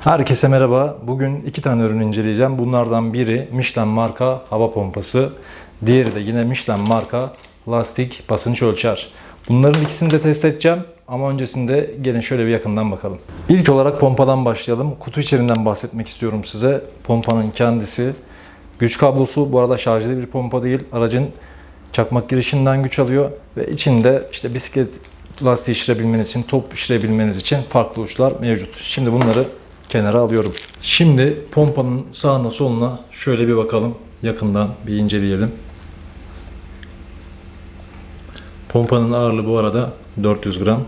Herkese merhaba. Bugün iki tane ürün inceleyeceğim. Bunlardan biri Michelin marka hava pompası. Diğeri de yine Michelin marka lastik basınç ölçer. Bunların ikisini de test edeceğim. Ama öncesinde gelin şöyle bir yakından bakalım. İlk olarak pompadan başlayalım. Kutu içeriğinden bahsetmek istiyorum size. Pompanın kendisi. Güç kablosu bu arada şarjlı bir pompa değil. Aracın çakmak girişinden güç alıyor ve içinde işte bisiklet lastiği şişirebilmeniz için, top şişirebilmeniz için farklı uçlar mevcut. Şimdi bunları kenara alıyorum. Şimdi pompanın sağına soluna şöyle bir bakalım. Yakından bir inceleyelim. Pompanın ağırlığı bu arada 400 gram.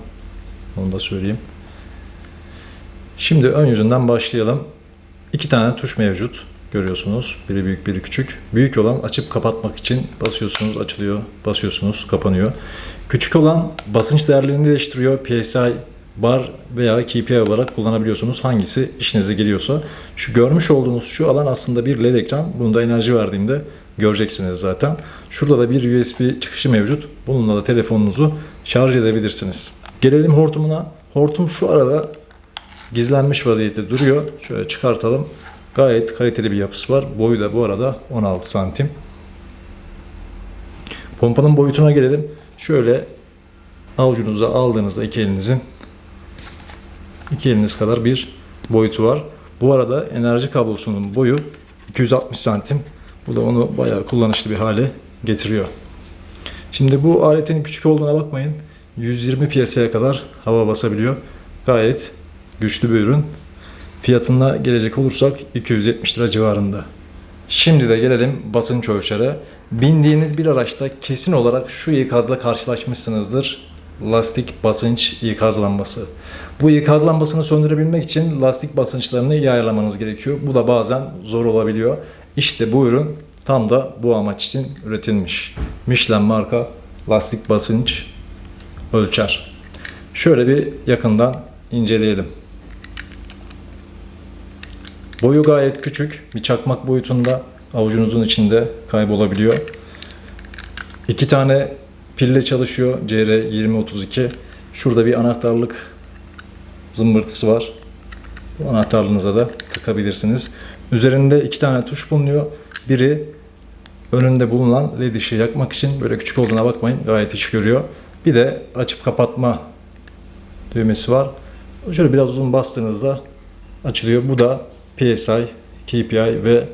Onu da söyleyeyim. Şimdi ön yüzünden başlayalım. İki tane tuş mevcut. Görüyorsunuz. Biri büyük, biri küçük. Büyük olan açıp kapatmak için basıyorsunuz, açılıyor. Basıyorsunuz, kapanıyor. Küçük olan basınç değerlerini değiştiriyor. PSI bar veya KPI olarak kullanabiliyorsunuz. Hangisi işinize geliyorsa. Şu görmüş olduğunuz şu alan aslında bir LED ekran. Bunu da enerji verdiğimde göreceksiniz zaten. Şurada da bir USB çıkışı mevcut. Bununla da telefonunuzu şarj edebilirsiniz. Gelelim hortumuna. Hortum şu arada gizlenmiş vaziyette duruyor. Şöyle çıkartalım. Gayet kaliteli bir yapısı var. Boyu da bu arada 16 santim. Pompanın boyutuna gelelim. Şöyle avucunuza aldığınızda iki elinizin iki eliniz kadar bir boyutu var. Bu arada enerji kablosunun boyu 260 santim. Bu da onu bayağı kullanışlı bir hale getiriyor. Şimdi bu aletin küçük olduğuna bakmayın. 120 piyasaya kadar hava basabiliyor. Gayet güçlü bir ürün. Fiyatına gelecek olursak 270 lira civarında. Şimdi de gelelim basınç ölçere. Bindiğiniz bir araçta kesin olarak şu ikazla karşılaşmışsınızdır. Lastik basınç ikaz lambası. Bu ikaz lambasını söndürebilmek için lastik basınçlarını iyi ayarlamanız gerekiyor. Bu da bazen zor olabiliyor. İşte bu ürün tam da bu amaç için üretilmiş. Michelin marka lastik basınç ölçer. Şöyle bir yakından inceleyelim. Boyu gayet küçük. Bir çakmak boyutunda avucunuzun içinde kaybolabiliyor. İki tane pille çalışıyor. CR2032. Şurada bir anahtarlık zımbırtısı var. Bu anahtarlığınıza da takabilirsiniz. Üzerinde iki tane tuş bulunuyor. Biri önünde bulunan led ışığı yakmak için böyle küçük olduğuna bakmayın gayet iş görüyor. Bir de açıp kapatma düğmesi var. Şöyle biraz uzun bastığınızda açılıyor. Bu da PSI, KPI ve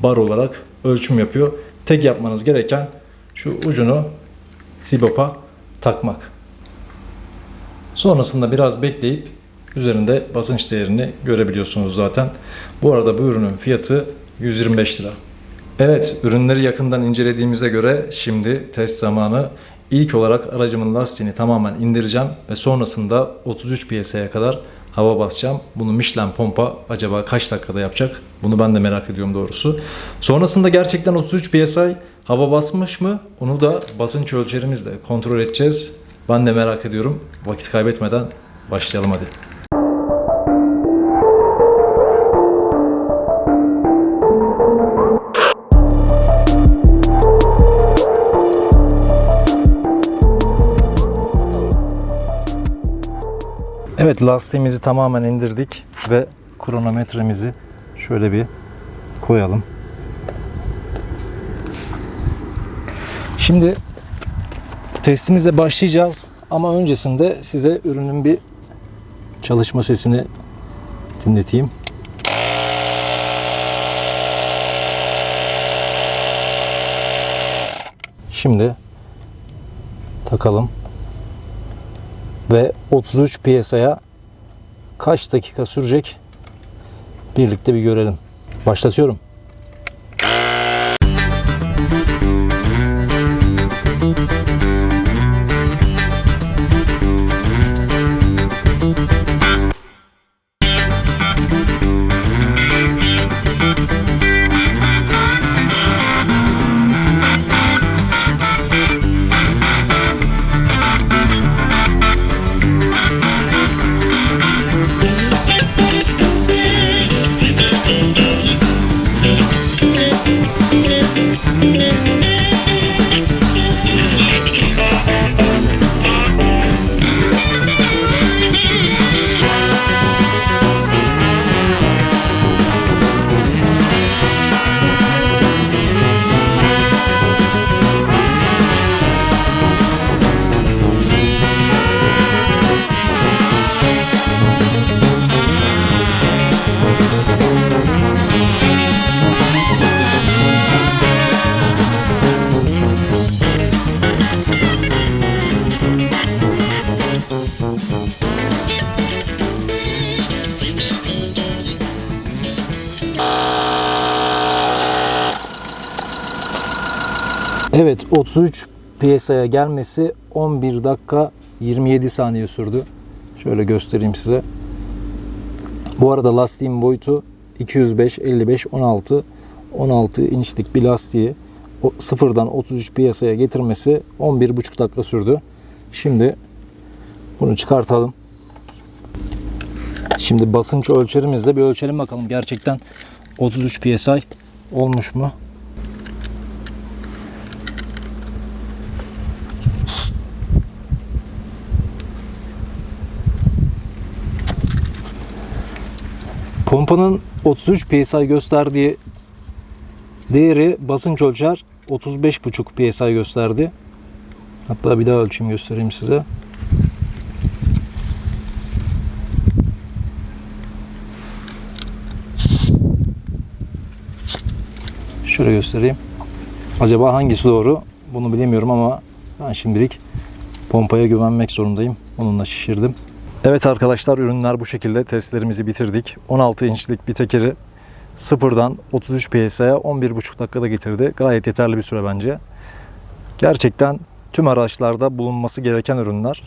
bar olarak ölçüm yapıyor. Tek yapmanız gereken şu ucunu Sibop'a takmak. Sonrasında biraz bekleyip üzerinde basınç değerini görebiliyorsunuz zaten. Bu arada bu ürünün fiyatı 125 lira. Evet, ürünleri yakından incelediğimize göre şimdi test zamanı. İlk olarak aracımın lastiğini tamamen indireceğim ve sonrasında 33 piyasaya kadar hava basacağım. Bunu Michelin pompa acaba kaç dakikada yapacak? Bunu ben de merak ediyorum doğrusu. Sonrasında gerçekten 33 psi hava basmış mı? Onu da basınç ölçerimizle kontrol edeceğiz. Ben de merak ediyorum. Vakit kaybetmeden başlayalım hadi. Evet lastiğimizi tamamen indirdik ve kronometremizi şöyle bir koyalım. Şimdi testimize başlayacağız ama öncesinde size ürünün bir çalışma sesini dinleteyim. Şimdi takalım ve 33 piyasaya kaç dakika sürecek birlikte bir görelim. Başlatıyorum. Evet 33 piyasaya gelmesi 11 dakika 27 saniye sürdü. Şöyle göstereyim size. Bu arada lastiğin boyutu 205, 55, 16, 16 inçlik bir lastiği o sıfırdan 33 piyasaya getirmesi 11,5 dakika sürdü. Şimdi bunu çıkartalım. Şimdi basınç ölçerimizle bir ölçelim bakalım gerçekten 33 psi olmuş mu? Pompanın 33 psi gösterdiği değeri basınç ölçer 35,5 psi gösterdi. Hatta bir daha ölçeyim göstereyim size. Şöyle göstereyim. Acaba hangisi doğru? Bunu bilemiyorum ama ben şimdilik pompaya güvenmek zorundayım. Onunla şişirdim. Evet arkadaşlar ürünler bu şekilde testlerimizi bitirdik. 16 inçlik bir tekeri sıfırdan 33 psi'ye 11,5 dakikada getirdi. Gayet yeterli bir süre bence. Gerçekten tüm araçlarda bulunması gereken ürünler.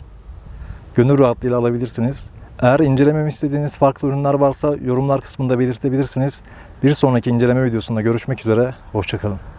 Gönül rahatlığıyla alabilirsiniz. Eğer incelememi istediğiniz farklı ürünler varsa yorumlar kısmında belirtebilirsiniz. Bir sonraki inceleme videosunda görüşmek üzere. Hoşçakalın.